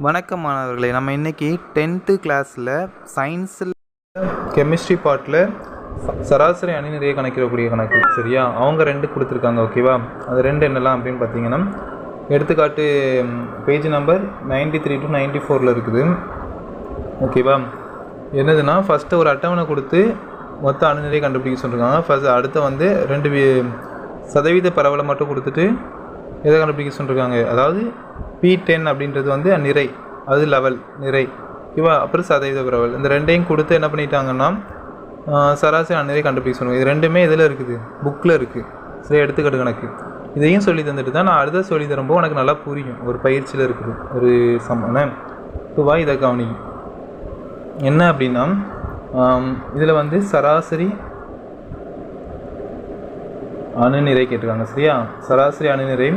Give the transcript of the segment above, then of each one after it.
வணக்கம் மாணவர்களே நம்ம இன்றைக்கி டென்த்து கிளாஸில் சயின்ஸில் கெமிஸ்ட்ரி பார்ட்டில் சராசரி அணிநிறைய கணக்கிடக்கூடிய கணக்கு சரியா? அவங்க ரெண்டு கொடுத்துருக்காங்க ஓகேவா அது ரெண்டு என்னலாம் அப்படின்னு பார்த்தீங்கன்னா எடுத்துக்காட்டு page number ninety three to ninety ஃபோரில் இருக்குது. ஓகேவா என்னதுன்னா ஃபஸ்ட்டு ஒரு அட்டவணை கொடுத்து மொத்த அணுநிலையை கண்டுபிடிக்க சொல்லியிருக்காங்க ஃபஸ்ட் அடுத்து வந்து ரெண்டு சதவீத பரவலை மட்டும் கொடுத்துட்டு எதை கண்டுபிடிக்க சொல்லியிருக்காங்க அதாவது பி டென் அப்படின்றது வந்து நிறை அது லெவல் நிறை. ஓகேவா அப்புறம் சதவீத பரவல். இந்த ரெண்டையும் கொடுத்து என்ன பண்ணிட்டாங்கன்னா சராசரி அந்நிறை கண்டுபிடிக்க சொல்லுவாங்க இது ரெண்டுமே இதில் இருக்குது? புக்கில் இருக்குது சரி எடுத்துக்காட்டு கணக்கு. இதையும் சொல்லி தந்துட்டு தான் நான் அடுத்த சொல்லி தரும்போது உனக்கு நல்லா புரியும். ஒரு பயிற்சியில் இருக்குது. ஒரு சம்மன இப்போ வா இதை கவனி. என்ன அப்படின்னா இதில் வந்து சராசரி அணுநிறை கேட்டிருக்காங்க. சரியா? சராசரி அணுநிறை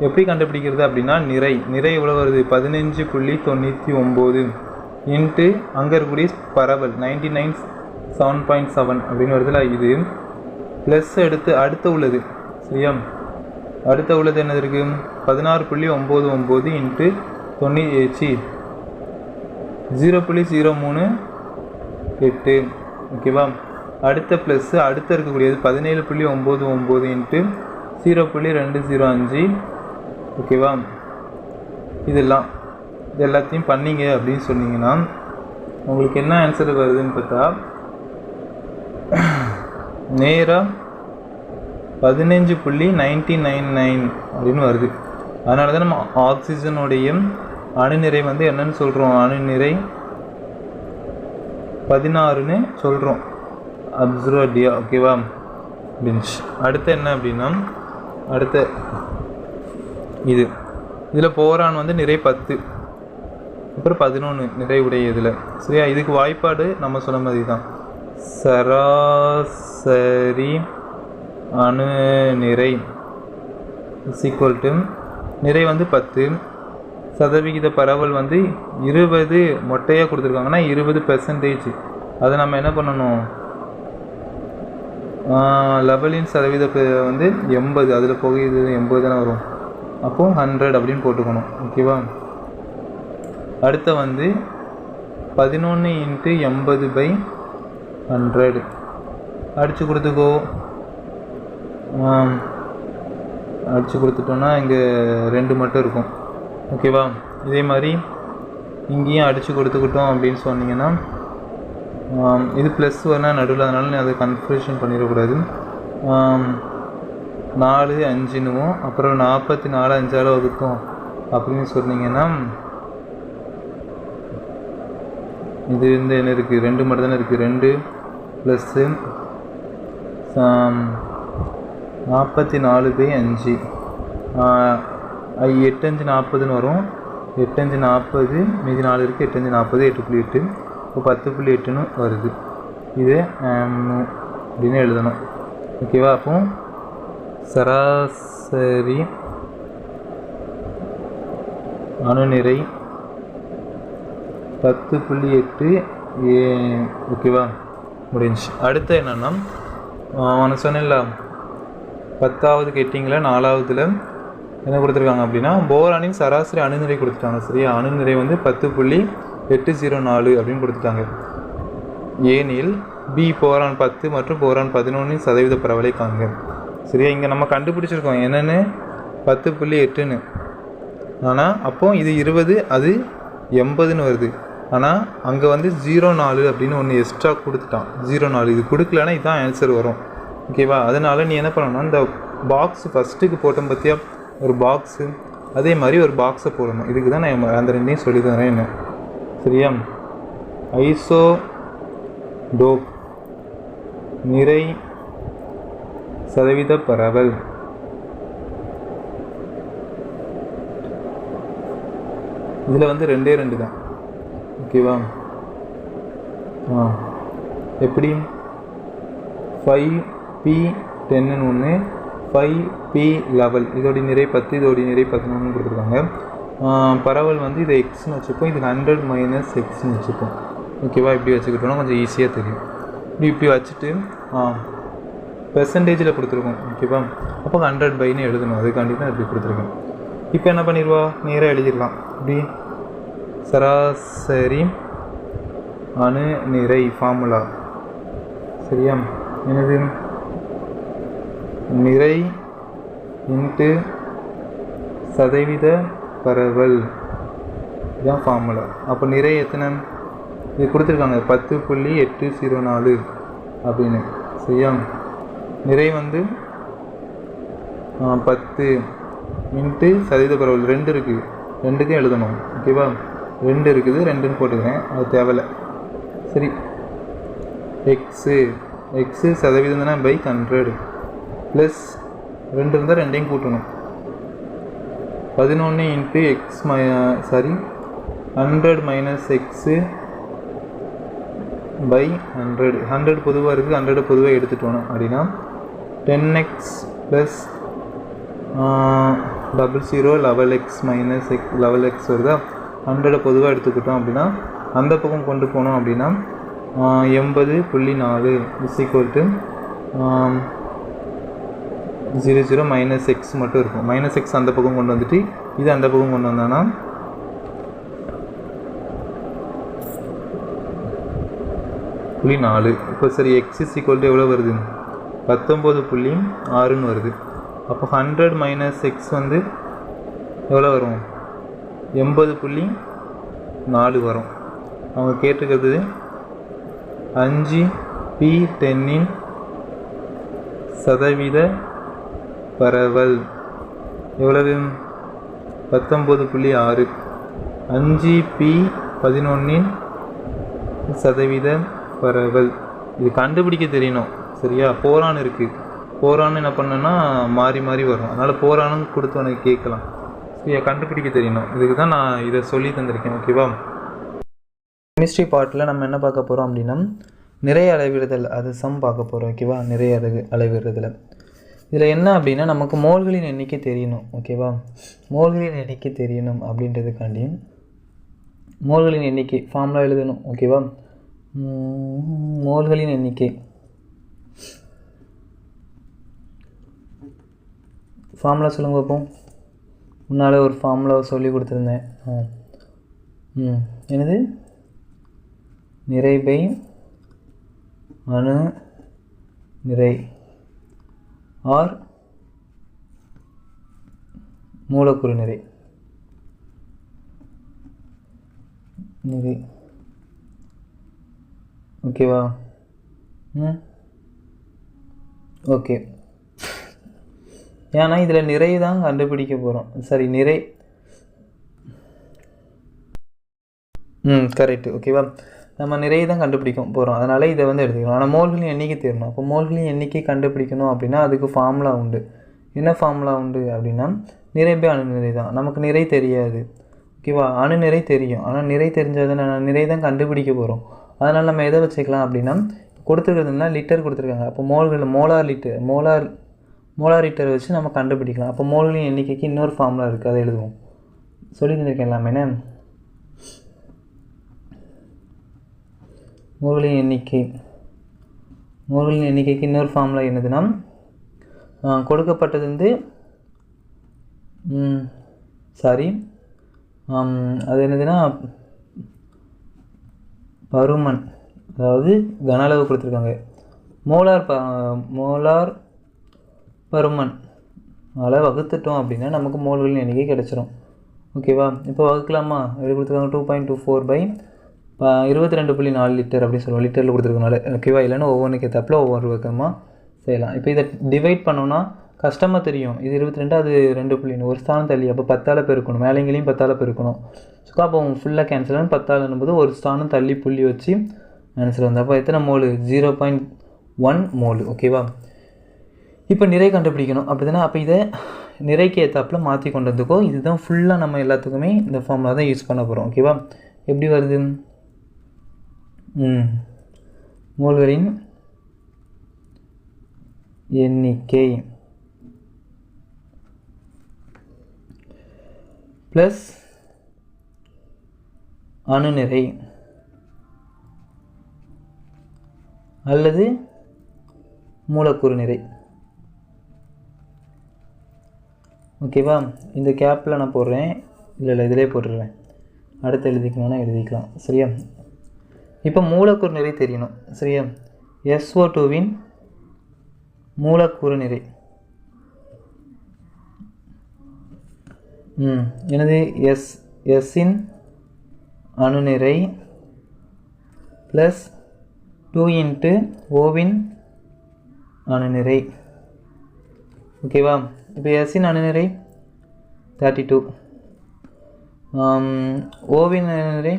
எப்படி கண்டுபிடிக்கிறது அப்படின்னா நிறை. நிறை எவ்வளோ வருது? பதினஞ்சு புள்ளி தொண்ணூற்றி ஒம்பது. இன்ட்டு அங்கே இருக்கக்கூடிய பரவல் ninety nine seven point seven அப்படின்னு வருதுல இது. ப்ளஸ் எடுத்து அடுத்த உள்ளது. சரியா? அடுத்த உள்ளது என்னது இருக்குது பதினாறு புள்ளி ஒம்பது ஒம்பது இன்ட்டு தொண்ணூற்றி ஜீரோ புள்ளி ஜீரோ மூணு எட்டு. ஓகேவா அடுத்த ப்ளஸ்ஸு அடுத்து இருக்கக்கூடியது பதினேழு புள்ளி ஒம்பது ஒம்பது இன்ட்டு ஜீரோ புள்ளி ரெண்டு ஜீரோ அஞ்சு. ஓகேவா இதெல்லாம் இது எல்லாத்தையும் பண்ணீங்க அப்படின்னு சொன்னீங்கன்னா உங்களுக்கு என்ன ஆன்சர் வருதுன்னு பார்த்தா நேராக பதினஞ்சு புள்ளி நைன்டி நைன் நைன் அப்படின்னு வருது. அதனால தான் நம்ம ஆக்சிஜனுடைய அணுநிறை வந்து என்னன்னு சொல்கிறோம் அணுநிறை பதினாறுன்னு சொல்கிறோம் அப்சர்வடியா ஓகேவா பெஞ்ச் அடுத்து என்ன அப்படின்னா அடுத்த இது. இதில் போரான் வந்து நிறை பத்து. அப்புறம் பதினொன்று நிறை உடைய இதில். சரியா? இதுக்கு வாய்ப்பாடு நம்ம சொன்ன மாதிரி தான் சராசரி அணு நிறை இஸ் ஈக்குவல் டு நிறை வந்து பத்து. சதவிகித பரவல் வந்து இருபது மொட்டையாக கொடுத்துருக்காங்கன்னா இருபது பெர்சன்டேஜ் அதை நம்ம என்ன பண்ணணும்? லெவலின் சதவீத வந்து எண்பது. அதில் போக இது எண்பது தானே வரும். அப்போது ஹண்ட்ரட் அப்படின்னு போட்டுக்கணும் ஓகேவா அடுத்த வந்து பதினொன்று இன்ட்டு எண்பது பை ஹண்ட்ரட் அடித்து கொடுத்துக்கோ. அடித்து கொடுத்துட்டோன்னா இங்கே ரெண்டு மட்டும் இருக்கும் ஓகேவா இதே மாதிரி இங்கேயும் அடித்து கொடுத்துக்கிட்டோம் அப்படின்னு சொன்னீங்கன்னா இது ப்ளஸ் வேணால் நடுவில் அதனால நீ அதை கன்ஃபியூஷன் பண்ணிடக்கூடாது. நாலு அஞ்சுன்னுவோம். அப்புறம் நாற்பத்தி நாலு அஞ்சால் வகுத்தோம் அப்படின்னு சொன்னீங்கன்னா இது வந்து என்ன இருக்குது ரெண்டு மட்டும் தானே இருக்குது ரெண்டு ப்ளஸ்ஸு நாற்பத்தி நாலு பை அஞ்சு. எட்டு அஞ்சு நாற்பதுன்னு வரும். எட்டு அஞ்சு நாற்பது. மீதி நாலு இருக்குது எட்டு அஞ்சு நாற்பது எட்டு புள்ளி எட்டு. இப்போ பத்து புள்ளி எட்டுன்னு வருது. இது அப்படின்னு எழுதணும். ஓகேவா அப்போ சராசரி அணுநிறை பத்து புள்ளி எட்டு ஏ ஓகேவா முடிஞ்சு அடுத்து என்னென்னா அவனை சொன்னேன்ல பத்தாவது கெட்டிங்கில் நாலாவதுல என்ன கொடுத்துருக்காங்க அப்படின்னா போரானின் சராசரி அணுநிறை கொடுத்துட்டாங்க. சரியா அணுநிறை வந்து பத்து புள்ளி எட்டு ஜீரோ நாலு அப்படின்னு கொடுத்துட்டாங்க. ஏனில் பி போரான் பத்து மற்றும் போரான் பதினொன்றின் சதவீத பரவலை காண்க. சரியா? இங்கே நம்ம கண்டுபிடிச்சிருக்கோம். என்னென்னு? பத்து புள்ளி எட்டுன்னு. ஆனால் அப்போ இது இருபது அது எண்பதுன்னு வருது. ஆனால் அங்கே வந்து ஜீரோ நாலு அப்படின்னு ஒன்று எக்ஸ்ட்ரா கொடுத்துட்டான். ஜீரோ நாலு. இது கொடுக்கலன்னா இதுதான் ஆன்சர் வரும். ஓகேவா அதனால் நீ என்ன பண்ணணும்னா இந்த பாக்ஸ் ஃபஸ்ட்டுக்கு போட்டோம் பார்த்தியா ஒரு பாக்ஸு அதே மாதிரி ஒரு பாக்ஸை போடணும். இதுக்கு தான் நான் அந்த ரெண்டையும் சொல்லி தரேன் என்ன சரியா? Isotope. நிறை சதவீத பரவல். இதில் வந்து ரெண்டே ரெண்டு தான். ஓகேவா ஆ. எப்படி? ஃபைவ் பி டென்னு ஒன்று ஃபைவ் பி லெவல் இதோடைய நிறை பத்து இதோடைய நிறை பதினொன்று கொடுத்துருக்காங்க. பரவல் வந்து இதை எக்ஸ்னு வச்சுப்போம். இது ஹண்ட்ரட் மைனஸ் எக்ஸ்னு வச்சுப்போம். ஓகேவா இப்படி வச்சுக்கிட்டோம்னா கொஞ்சம் ஈஸியாக தெரியும். இப்படி இப்படி வச்சுட்டு ஆ. பெர்சன்டேஜில் கொடுத்துருக்கோம் ஓகேவா அப்போ ஹண்ட்ரட் பைன்னு எழுதணும். அதுக்காண்டி தான் இப்படி கொடுத்துருக்கேன் இப்போ என்ன பண்ணிடுவா? நேராக எழுதிடலாம். இப்படி. சராசரி அணு நிறை ஃபார்முலா சரியா? எனது நிறை இன்ட்டு சதவீத பரவல். இதுதான் ஃபார்முலா அப்போ நிறை எத்தனை? இது கொடுத்துருக்காங்க. பத்து புள்ளி எட்டு ஜீரோ நாலு. அப்படின்னு. சரியா? நிறை வந்து பத்து இன்ட்டு சதவீத பரவல் ரெண்டு இருக்குது ரெண்டுக்கும் எழுதணும் ஓகேவா ரெண்டு இருக்குது ரெண்டுன்னு போட்டுக்கிறேன். அது தேவையில்ல. சரி. எக்ஸு எக்ஸு சதவீதம் தானே? பை ஹண்ட்ரடு ப்ளஸ் ரெண்டு இருந்தால் ரெண்டையும் கூட்டணும். பதினொன்று into X my sorry hundred minus X by hundred hundred பொதுவாக இருக்குது ஹண்ட்ரட் பொதுவாக எடுத்துட்டோம் அப்படின்னா ten X plus double zero level X minus X level X வருதா? ஹண்ட்ரடை பொதுவாக எடுத்துக்கிட்டோம் அப்படின்னா அந்த பக்கம் கொண்டு போனோம் அப்படின்னா எண்பது புள்ளி நாலு is equal to zero zero minus X மட்டும் இருக்கும். மைனஸ் எக்ஸ் அந்த பக்கம் கொண்டு வந்துட்டு இது அந்த பக்கம் கொண்டு வந்தானா புள்ளி நாலு. இப்போ சரி எக்ஸ் இஸ் ஈக்குவல் டு எவ்வளோ வருது? பத்தொம்போது புள்ளி ஆறுன்னு வருது. அப்போ ஹண்ட்ரட் மைனஸ் எக்ஸ் வந்து எவ்வளோ வரும்? எண்பது புள்ளி நாலு வரும். அவங்க கேட்டிருக்கிறது அஞ்சு பி டென்னின் சதவீத பரவல். எவ்வளவு? பத்தொம்பது புள்ளி ஆறு. அஞ்சு பி பதினொன்றின் சதவீத பரவல். இது கண்டுபிடிக்க தெரியணும். சரியா? போரான் இருக்குது போரான்னு என்ன பண்ணுன்னா மாறி மாறி வரும். அதனால் போரான்னு கொடுத்து உனக்கு கேட்கலாம். சரியா? கண்டுபிடிக்க தெரியணும். இதுக்கு தான் நான் இதை சொல்லி தந்திருக்கேன். ஓகேவா கெமிஸ்ட்ரி பார்ட்டில் நம்ம என்ன பார்க்க போகிறோம் அப்படின்னா நிறைய அளவிடுதல். அது சம் பார்க்க போகிறோம் ஓகேவா நிறைய அளவு அளவிடுறதில். இதில் என்ன அப்படின்னா நமக்கு மோல்களின் எண்ணிக்கை தெரியணும். ஓகேவா மோல்களின் எண்ணிக்கை தெரியணும் அப்படின்றதுக்காண்டி மோல்களின் எண்ணிக்கை ஃபார்முலா எழுதணும். ஓகேவா மோல்களின் எண்ணிக்கை. ஃபார்முலா சொல்லுங்கள் பார்ப்போம் முன்னால் ஒரு ஃபார்முலா சொல்லி கொடுத்துருந்தேன். ஆ. ம். என்னது? நிறைபை அணு நிறை ஆர் மூலக்கூறு நிறை. நிறை. ஓகேவா? ம். ஓகே. ஏன்னா இதில் நிறை தான் கண்டுபிடிக்க போகிறோம் சரி நிறை. ம் கரெக்டு ஓகேவா நம்ம நிறைய தான் கண்டுபிடிக்க போகிறோம் அதனால் இதை வந்து எடுத்துக்கலாம். ஆனால் மோல்களின் எண்ணிக்கை தேரணும் அப்போ மோல்களின் எண்ணிக்கை கண்டுபிடிக்கணும் அப்படின்னா அதுக்கு ஃபார்முலா உண்டு. என்ன ஃபார்முலா உண்டு அப்படின்னா நிறைபே அணு நிறை தான். நமக்கு நிறை தெரியாது. ஓகேவா அணு நிறை தெரியும். ஆனால் நிறை தெரிஞ்சது நான் நிறை தான் கண்டுபிடிக்க போகிறோம் அதனால் நம்ம எதை வச்சுக்கலாம் அப்படின்னா கொடுத்துருக்கிறதுனா லிட்டர் கொடுத்துருக்காங்க. அப்போ மோல்கள் மோலார் லிட்டர் மோலார் மோலாரிட்டர் வச்சு நம்ம கண்டுபிடிக்கலாம். அப்போ மோல்களின் எண்ணிக்கைக்கு இன்னொரு ஃபார்முலா இருக்குது அதை எழுதுவோம். சொல்லி தந்திருக்கேன் எல்லாமே என்ன? மோல்களின் எண்ணிக்கை. மோல்களின் எண்ணிக்கைக்கு இன்னொரு ஃபார்முலா என்னதுன்னா கொடுக்கப்பட்டது வந்து சாரி அது என்னதுன்னா பருமன் அதாவது கன அளவு கொடுத்துருக்காங்க. மோலார் ப மோலார் வருமன் அதில் வகுத்துட்டோம் அப்படின்னா நமக்கு மோல்களின் எண்ணிக்கை கிடைச்சிரும். ஓகேவா இப்போ வகுக்கலாமா? எப்படி கொடுத்துருக்காங்க two point two four by இருபத்தி ரெண்டு புள்ளி நாலு லிட்டர் அப்படின்னு சொல்லுவோம். லிட்டரில் கொடுத்துருக்கனால. ஓகேவா இல்லைன்னா ஒவ்வொன்றுக்கு ஏற்றப்பில் ஒவ்வொரு பக்கமாக செய்யலாம். இப்போ இதை டிவைட் பண்ணோன்னா கஷ்டமாக தெரியும். இது இருபத்தி ரெண்டு அது ரெண்டு புள்ளி ஒரு ஸ்தானம் தள்ளி. அப்போ பத்தால் பெருக்கணும். மேலேங்களையும் பத்தால் பெருக்கணும். ஸோ அப்போ ஃபுல்லாக கேன்சல் ஆகும் பத்தாலும்போது ஒரு ஸ்தானம் தள்ளி புள்ளி வச்சு ஆன்சர் வந்து. அப்போ எத்தனை mole zero point one mole ஓகேவா இப்போ நிறை கண்டுபிடிக்கணும். அப்படி தானே? அப்போ இதை நிறைக்கு ஏற்றாப்புல மாற்றி கொண்டு வந்துக்கோ இதுதான் ஃபுல்லாக நம்ம எல்லாத்துக்குமே இந்த ஃபார்முலா தான் யூஸ் பண்ண போகிறோம் ஓகேவா எப்படி வருது? ம். எண்ணிக்கை ப்ளஸ் அணுநிறை அல்லது மூலக்கூறு நிறை. ஓகேவா? இந்த கேப்பில் நான் போடுறேன். இல்லை இல்லை இதிலே போட்டுடுறேன். அடுத்து எழுதிக்கணும்னா எழுதிக்கலாம். சரியா? இப்போ மூலக்கூறு நிறை தெரியணும். சரியா? எஸ்ஓ டூவின் மூலக்கூறு நிறை. ம் எனது எஸ் எஸ்ஸின் அணுநிறை ப்ளஸ் டூ இன்ட்டு ஓவின் அணுநிறை ஓகேவா? இப்போ எஸ்ஸின் அணுநிறை தேர்ட்டி டூ ஓவின் அணுநிறை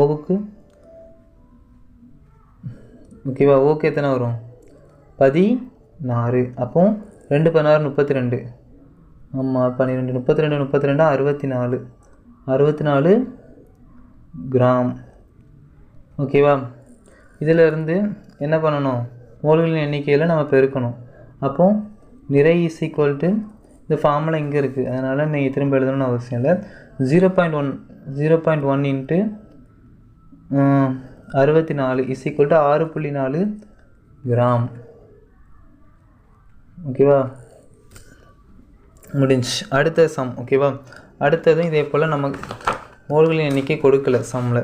ஓவுக்கு ஓகேவா ஓக்கு எத்தனை வரும்? பதினாறு. அப்போ ரெண்டு பதினாறு முப்பத்தி ரெண்டு ஆமாம் பன்னிரெண்டு முப்பத்தி ரெண்டு முப்பத்தி ரெண்டு அறுபத்தி நாலு அறுபத்தி நாலு கிராம். ஓகேவா? இதில் இருந்து என்ன பண்ணணும்? மோல்களின் எண்ணிக்கையில் நம்ம பெருக்கணும். அப்போ நிறை இஸ் ஈக்குவல் டு இந்த ஃபார்முலா இங்கே இருக்குது அதனால் நீங்கள் திரும்ப எழுதணும்னு அவசியம் இல்லை. Zero point one zero point one into அறுபத்தி நாலு இஸ் ஈக்குவல் டு ஆறு புள்ளி நாலு கிராம் ஓகேவா முடிஞ்சு. அடுத்த சம் ஓகேவா அடுத்ததும் இதே போல் நம்ம மோல்களின் எண்ணிக்கை கொடுக்கல சம்மில்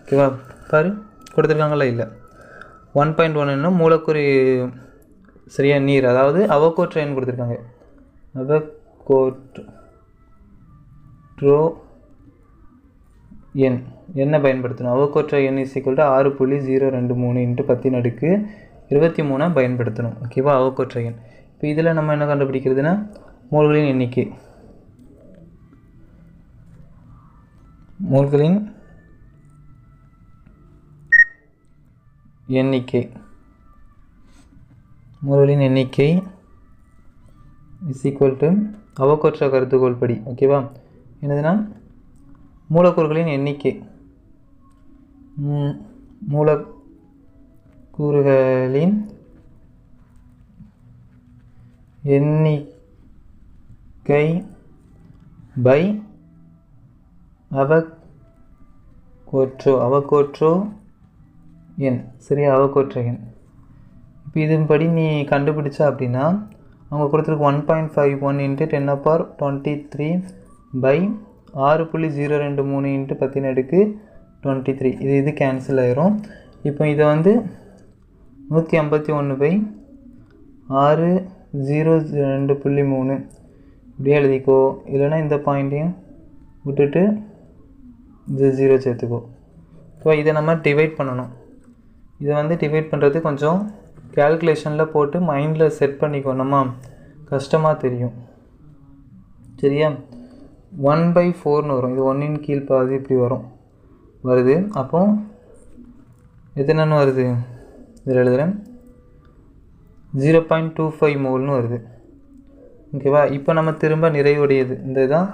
ஓகேவா பாரு கொடுத்துருக்காங்களா இல்லை? ஒன் பாயிண்ட் ஒன் என்ன மூலக்கூறு சரியா நீர் அதாவது அவகோட்ரைன் கொடுத்துருக்காங்க. அவகோட்ரோ எண் என்ன பயன்படுத்தணும். அவகோற்ற எண் இஸ் ஆறு புள்ளி ஜீரோ ரெண்டு மூணு இன்ட்டு பத்தின் அடுக்கு இருபத்தி மூணை பயன்படுத்தணும். ஓகேவா அவகோற்ற எண் இப்போ இதில் நம்ம என்ன கண்டுபிடிக்கிறதுனா மூல்களின் எண்ணிக்கை. மூல்களின் எண்ணிக்கை. முறைகளின் எண்ணிக்கை இஸ் ஈக்குவல் டு அவகோட்ரோ கருத்துக்கோள் படி ஓகேவா என்னதுன்னா மூலக்கூறுகளின் எண்ணிக்கை. மூலக்கூறுகளின் எண்ணிக்கை பை அவக்கோற்றோ அவக்கோற்றோ எண் சரியா அவகோட்ரோ எண். இப்போ இதன்படி நீ கண்டுபிடிச்ச அப்படின்னா அவங்க கொடுத்துருக்கு one point five one into ten upper twenty three by ஆறு புள்ளி ஜீரோ ரெண்டு மூணு இன்ட்டு பத்தின அடுக்கு டுவெண்ட்டி த்ரீ இது இது கேன்சல் ஆயிரும். இப்போ இதை வந்து நூற்றி ஐம்பத்தி ஒன்று பை ஆறு ஜீரோ ரெண்டு புள்ளி மூணு. இப்படியே எழுதிக்கோ. இல்லைன்னா இந்த பாயிண்ட்டையும் விட்டுட்டு இது ஜீரோ சேர்த்துக்கோ. இப்போ இதை நம்ம டிவைட் பண்ணணும். இதை வந்து டிவைட் பண்ணுறது கொஞ்சம் கேல்குலேஷனில் போட்டு மைண்டில் செட் பண்ணிக்கணுமா கஷ்டமாக தெரியும். சரியா? ஒன் பை ஃபோர்னு வரும். இது ஒன்னின் கீழ் பாதி இப்படி வரும். வருது. அப்போ எத்தனைன்னு வருது? இதில் எழுதுகிறேன் ஜீரோ பாயிண்ட் டூ ஃபைவ் மோல்னு வருது. ஓகேவா இப்போ நம்ம திரும்ப நிறைவுடையது. இந்த இதான்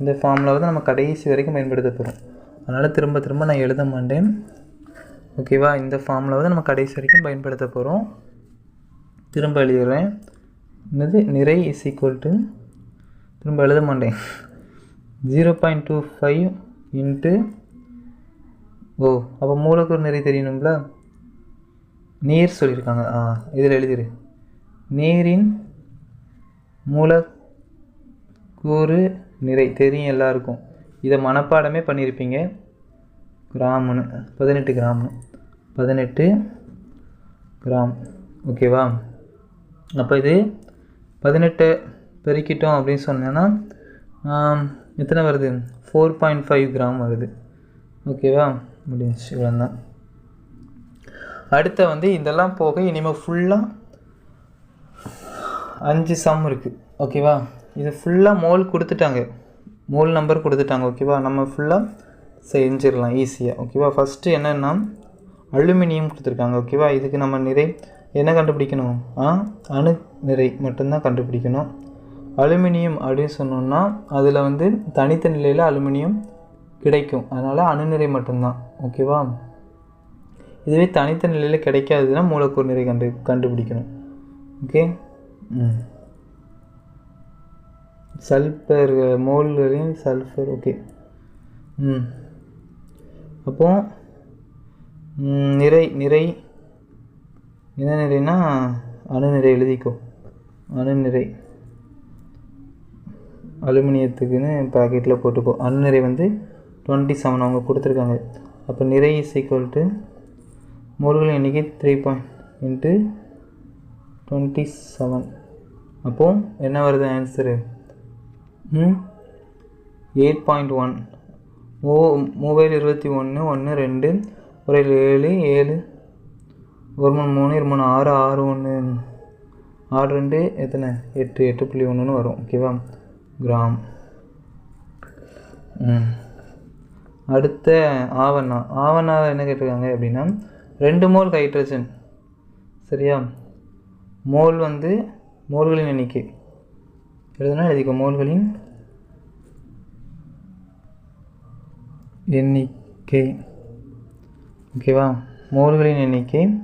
இந்த ஃபார்முலாவை தான் நம்ம கடைசி வரைக்கும் பயன்படுத்த போகிறோம் அதனால் திரும்ப திரும்ப நான் எழுத மாட்டேன். ஓகேவா? இந்த ஃபார்மில் வந்து நம்ம கடைசி வரைக்கும் பயன்படுத்த போகிறோம் திரும்ப எழுதிடுறேன். என்னது? நிறை இஸ் ஈக்குவல் டு திரும்ப எழுத மாட்டேன். Zero point two five into ஓ அப்போ மூலக்கூறு நிறை தெரியணும்ல? நீர் சொல்லியிருக்காங்க. ஆ இதில் எழுதிரு. நீரின் மூலக்கூறு நிறை. தெரியும் எல்லாருக்கும். இதை மனப்பாடமே பண்ணியிருப்பீங்க. கிராம்னு பதினெட்டு கிராம்னு. பதினெட்டு கிராம். ஓகேவா அப்போ இது பதினெட்டு பெருக்கிட்டோம் அப்படின்னு சொன்னேன்னா எத்தனை வருது? ஃபோர் பாயிண்ட் ஃபைவ் கிராம் வருது. ஓகேவா முடிஞ்சிச்சு இவ்வளோ தான் அடுத்த வந்து இதெல்லாம் போக இனிமேல் ஃபுல்லாக அஞ்சு சம் இருக்குது ஓகேவா இது ஃபுல்லாக மோல் கொடுத்துட்டாங்க. மோல் நம்பர் கொடுத்துட்டாங்க. ஓகேவா நம்ம ஃபுல்லாக செஞ்சிடலாம் ஈஸியாக ஓகேவா ஃபஸ்ட்டு என்னென்னா அலுமினியம் கொடுத்துருக்காங்க ஓகேவா இதுக்கு நம்ம நிறை என்ன கண்டுபிடிக்கணும்? ஆ? அணு நிறை மட்டும்தான் கண்டுபிடிக்கணும். அலுமினியம் அப்படின்னு சொன்னோம்னா அதில் வந்து தனித்த நிலையில் அலுமினியம் கிடைக்கும். அதனால் அணுநிறை மட்டும்தான் ஓகேவா இதுவே தனித்த நிலையில் கிடைக்காதுன்னா மூலக்கூறு நிறை கண்டு கண்டுபிடிக்கணும். ஓகே ம். சல்பர் மோல்களின் சல்ஃபர் ஓகே ம். அப்போ நிறை நிறை என்ன நிறைனா அணுநிறை எழுதிக்கோ. அணுநிறை. அலுமினியத்துக்குன்னு பேக்கெட்டில் போட்டுக்கோ. அணுநிறை வந்து டுவெண்ட்டி செவன் அவங்க கொடுத்துருக்காங்க. அப்போ நிறை இஸ் ஈக்குவல் டு மோல்களின் எண்ணிக்கை three point into twenty seven அப்போது என்ன வருது ஆன்சரு எயிட் பாயிண்ட் ஒன் மூ மொபைல் இருபத்தி ஒன்று ஒன்று ரெண்டு ஒரு ஏழு ஏழு ஒரு மூணு மூணு இரு மூணு ஆறு ஆறு ஒன்று ஆறு ரெண்டு எத்தனை? எட்டு எட்டு புள்ளி ஒன்றுன்னு வரும். ஓகேவா? கிராம். அடுத்த ஆவண்ணா ஆவணா என்ன கேட்டிருக்காங்க அப்படின்னா ரெண்டு மோல் ஹைட்ரஜன். சரியா? மோல் வந்து மோல்களின் எண்ணிக்கை. எழுதுனா எழுதிக்கோ. மோல்களின் எண்ணிக்கை. ஓகேவா மோர்களின் எண்ணிக்கை.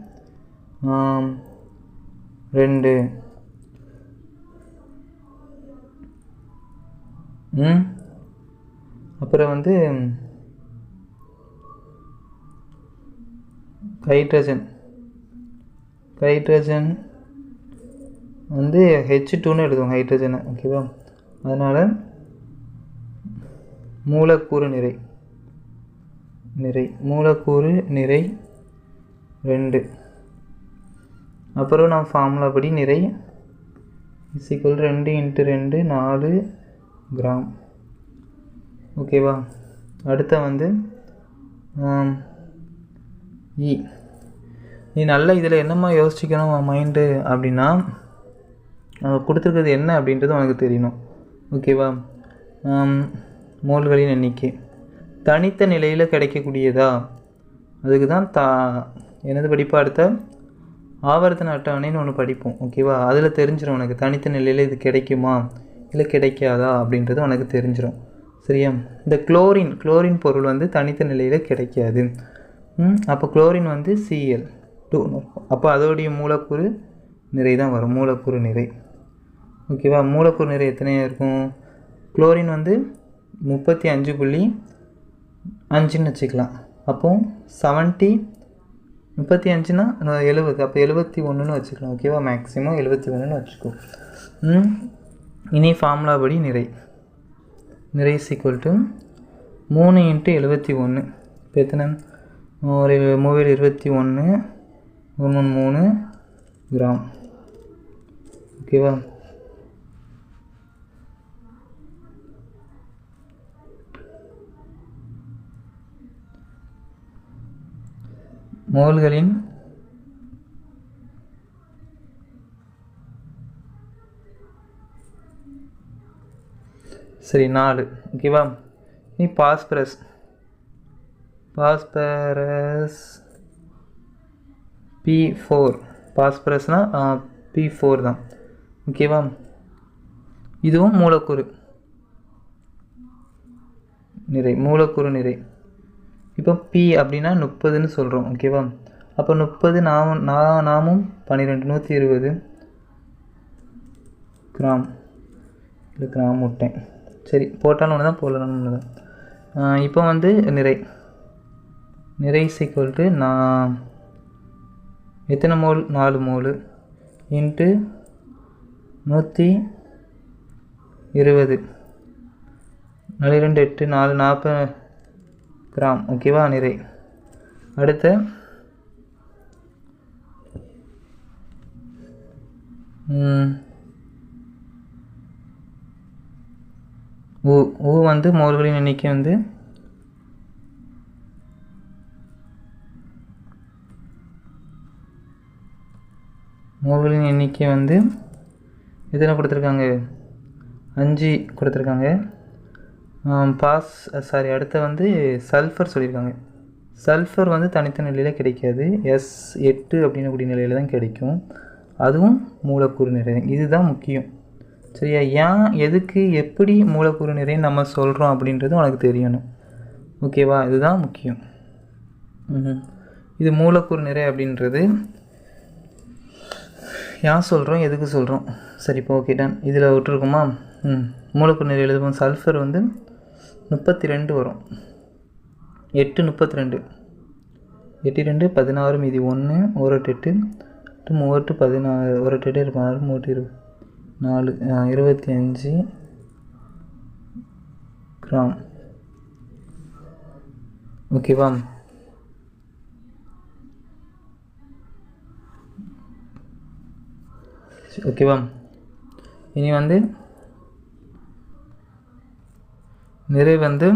ரெண்டு. ம். அப்புறம் வந்து ஹைட்ரஜன் ஹைட்ரஜன் வந்து ஹெச் டூன்னு எழுதுவோம் ஹைட்ரஜனை ஓகேவா அதனால் மூலக்கூறு நிறை. நிறை மூலக்கூறு நிறை ரெண்டு. அப்புறம் நான் ஃபார்முலா படி நிறை இசிக்குவல் ரெண்டு இன்ட்டு ரெண்டு நாலு கிராம் ஓகேவா அடுத்த வந்து இ e. நீ நல்லா இதில் என்னம்மா யோசிச்சுக்கணும் மைண்டு அப்படின்னா கொடுத்துருக்கிறது என்ன அப்படின்றது உனக்கு தெரியணும். ஓகேவா மோல்களின் எண்ணிக்கை. தனித்த நிலையில் கிடைக்கக்கூடியதா? அதுக்கு தான் தா எனது படிப்பு அடுத்த? ஆவர்த்தன அட்டவணைன்னு ஒன்று படிப்போம் ஓகேவா அதில் தெரிஞ்சிடும் உனக்கு தனித்த நிலையில் இது கிடைக்குமா? இல்லை கிடைக்காதா? அப்படின்றது உனக்கு தெரிஞ்சிடும் சரியா? இந்த குளோரின் குளோரின் பொருள் வந்து தனித்த நிலையில் கிடைக்காது. அப்போ குளோரின் வந்து சிஎல் டூ அப்போ அதோடைய மூலக்கூறு நிறை தான் வரும் மூலக்கூறு நிறை. ஓகேவா மூலக்கூறு நிறை எத்தனையாக இருக்கும்? குளோரின் வந்து முப்பத்தி அஞ்சு புள்ளி அஞ்சுன்னு வச்சுக்கலாம். அப்போ செவன்ட்டி முப்பத்தி அஞ்சுனா எழுபது அப்போ எழுபத்தி ஒன்றுன்னு வச்சுக்கலாம் ஓகேவா மேக்ஸிமம் எழுபத்தி ஒன்றுன்னு வச்சுக்கோ. இனி ஃபார்முலா படி நிறை. நிறை சீக்குவல் டு மூணு இன்ட்டு எழுபத்தி ஒன்று இப்போ எத்தனை? ஒரு மூவேல் இருபத்தி ஒன்று ஒன்று மூணு மூணு கிராம் ஓகேவா மோல்களின் சரி நாலு. ஓகேவா நீ பாஸ்பரஸ். பாஸ்பரஸ் பி ஃபோர் பாஸ்பரஸ்னால் பி ஃபோர் தான். ஓகேவா இதுவும் மூலக்கூறு. நிறை மூலக்கூறு நிறை. இப்போ பி அப்படின்னா முப்பதுன்னு சொல்கிறோம் ஓகேவா அப்போ முப்பது நாமும் நான் நாமும் பன்னிரெண்டு நூற்றி இருபது கிராம். இல்லை கிராம் விட்டேன் சரி போட்டாலும் ஒன்று தான் போடலாம் ஒன்று தான் இப்போ வந்து நிறை. நிறை சீக்குவல் நான் எத்தனை மோல்? நாலு மோல். இன்ட்டு நூற்றி இருபது. நாலு ரெண்டு எட்டு நாலு நாற்பது கிராம். ஓகேவா நிறை? அடுத்து. உ ஊ ஊ வந்து மோர்களின் எண்ணிக்கை வந்து மோர்களின் எண்ணிக்கை வந்து எத்தனை கொடுத்துருக்காங்க? அஞ்சு கொடுத்துருக்காங்க. பாஸ் சாரி அடுத்து வந்து சல்ஃபர் சொல்லியிருக்காங்க. சல்ஃபர் வந்து தனித்த நிலையில் கிடைக்காது. எஸ் எட்டு அப்படின்னக்கூடிய நிலையில் தான் கிடைக்கும். அதுவும் மூலக்கூறு நிறை இதுதான் முக்கியம். சரியா? ஏன் எதுக்கு எப்படி மூலக்கூறு நிறைன்னு நம்ம சொல்கிறோம் அப்படின்றதும் உனக்கு தெரியணும். ஓகேவா இதுதான் முக்கியம். இது மூலக்கூறு நிறை அப்படின்றது ஏன் சொல்கிறோம் எதுக்கு சொல்கிறோம் சரி இப்போ ஓகே டன் இதில் விட்டுருக்குமா? ம். மூலக்கூறு நிறை எழுதுவோம். சல்ஃபர் வந்து முப்பத்தி ரெண்டு வரும். எட்டு முப்பத்தி ரெண்டு எட்டு ரெண்டு பதினாறு மீதி ஒன்று ஒரு எட்டு எட்டு. எட்டு பதினாறு ஒரு எட்டு பதினாறு மூட்டு இரு நாலு இருபத்தி அஞ்சு கிராம். ஓகேவா ஓகேவா இனி வந்து நிறை வந்து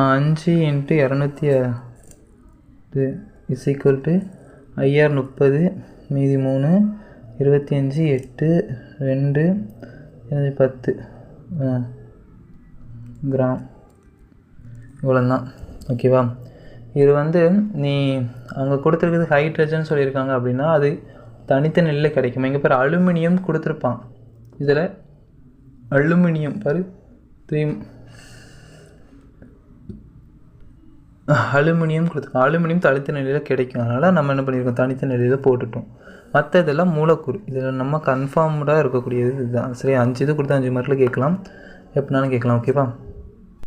அஞ்சு இன்ட்டு இரநூத்தி இது இஸ் ஈக்குவல் டு ஐஆர் முப்பது மீதி மூணு இருபத்தி அஞ்சு எட்டு ரெண்டு பத்து கிராம். இவ்வளோதான் ஓகேவா இது வந்து நீ அவங்க கொடுத்துருக்குது ஹைட்ரஜன் சொல்லியிருக்காங்க அப்படின்னா அது தனித்த நெல்லில் கிடைக்கும். இங்கே பேர் அலுமினியம் கொடுத்துருப்பான். இதில் அலுமினியம் பாரு த்ரீ அலுமினியம் கொடுத்துருக்கோம் அலுமினியம் தனித்த நிலையில் கிடைக்கும். அதனால் நம்ம என்ன பண்ணியிருக்கோம் தனித்த நிலையில் போட்டுட்டோம். மற்ற இதெல்லாம் மூலக்கூறு. இதில் நம்ம கன்ஃபார்ம்டாக இருக்கக்கூடியது இதுதான். சரி அஞ்சு இது கொடுத்து அஞ்சு மார்க்கில் கேட்கலாம். எப்படினாலும் கேட்கலாம் ஓகேவா